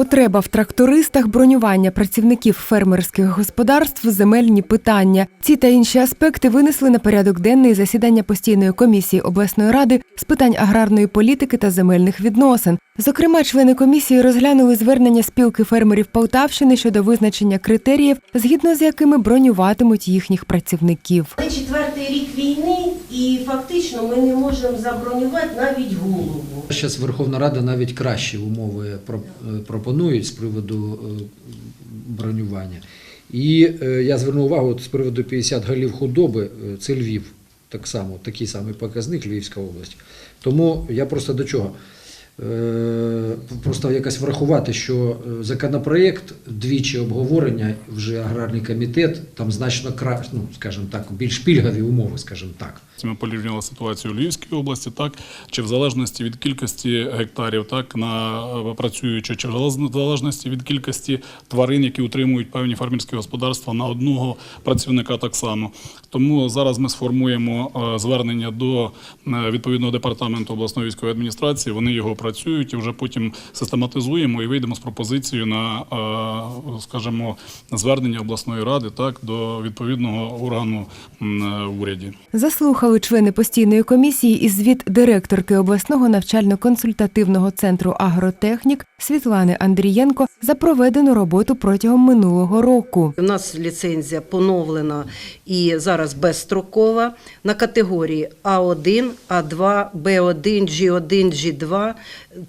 Потреба в трактористах, бронювання працівників фермерських господарств, земельні питання. Ці та інші аспекти винесли на порядок денний засідання постійної комісії обласної ради з питань аграрної політики та земельних відносин. Зокрема, члени комісії розглянули звернення спілки фермерів Полтавщини щодо визначення критеріїв, згідно з якими бронюватимуть їхніх працівників. Рік війни, і фактично ми не можемо забронювати навіть голову. Зараз Верховна Рада навіть кращі умови е, пропонують з приводу е, бронювання. І е, я звернув увагу от з приводу 50 голів худоби, це Львів, так само, такий самий показник Львівська область. Тому я просто до чого? Просто якось врахувати, що е, законопроєкт двічі обговорення, вже аграрний комітет, там значно краще, ну, скажімо так, більш пільгові умови, скажімо так. Ми порівнювали ситуацію у Львівській області, так чи в залежності від кількості гектарів, так на е, працюючи, чи в залежності від кількості тварин, які утримують певні фермерські господарства на одного працівника, так само. Тому зараз ми сформуємо е, звернення до відповідного департаменту обласної військової адміністрації. Вони його працюють і вже потім систематизуємо і вийдемо з пропозицією на, е, скажімо, звернення обласної ради так до відповідного органу е, в уряді. Заслухали члени постійної комісії і звіт директорки обласного навчально-консультативного центру агротехнік Світлани Андрієнко за проведену роботу протягом минулого року. У нас ліцензія поновлена і зараз безстрокова на категорії А1, А2, Б1, G1, G2,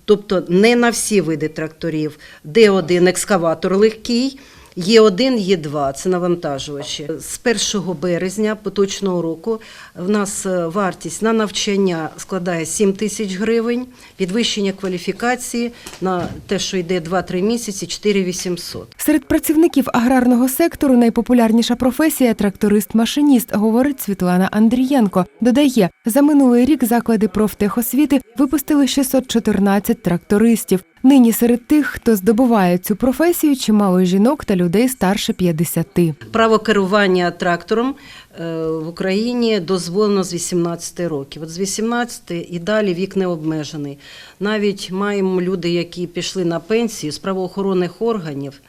тобто не на всі види тракторів. Д1 екскаватор легкий. Є1, Є2 – це навантажувачі. З 1 березня поточного року в нас е, вартість на навчання складає 7 тисяч гривень, підвищення кваліфікації на те, що йде 2-3 місяці, 4 800. Серед працівників аграрного сектору найпопулярніша професія тракторист-машиніст, говорить Світлана Андрієнко. Додає, за минулий рік заклади профтехосвіти випустили 614 трактористів. Нині серед тих, хто здобуває цю професію, чимало жінок та людей старше 50. Право керування трактором е, в Україні дозволено з 18 років. От з 18 і далі вік не обмежений. Навіть маємо люди, які пішли на пенсію з правоохоронних органів.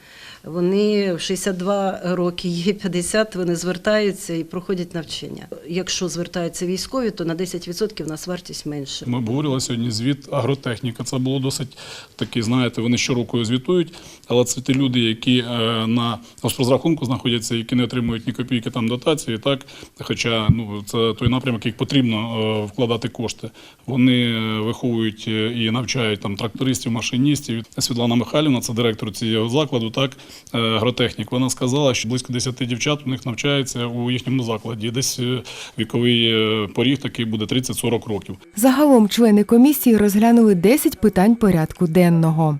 Вони в 62 роки, є 50, вони звертаються і проходять навчання. Якщо звертаються військові, то на 10% у нас вартість менше. Ми обговорювали сьогодні звіт агротехніка. Це було досить такі, знаєте, вони щороку звітують, але це ті люди, які е, на розрахунку знаходяться, які не отримують ні копійки там дотації, так хоча ну це той напрямок, як потрібно е, вкладати кошти. Вони е, виховують і навчають там трактористів, машиністів. Світлана Михайлівна, це директор цього закладу, так агротехнік. Вона сказала, що близько 10 дівчат у них навчається у їхньому закладі. Десь е, віковий е, поріг такий буде 30-40 років. Загалом члени комісії розглянули 10 питань порядку денного.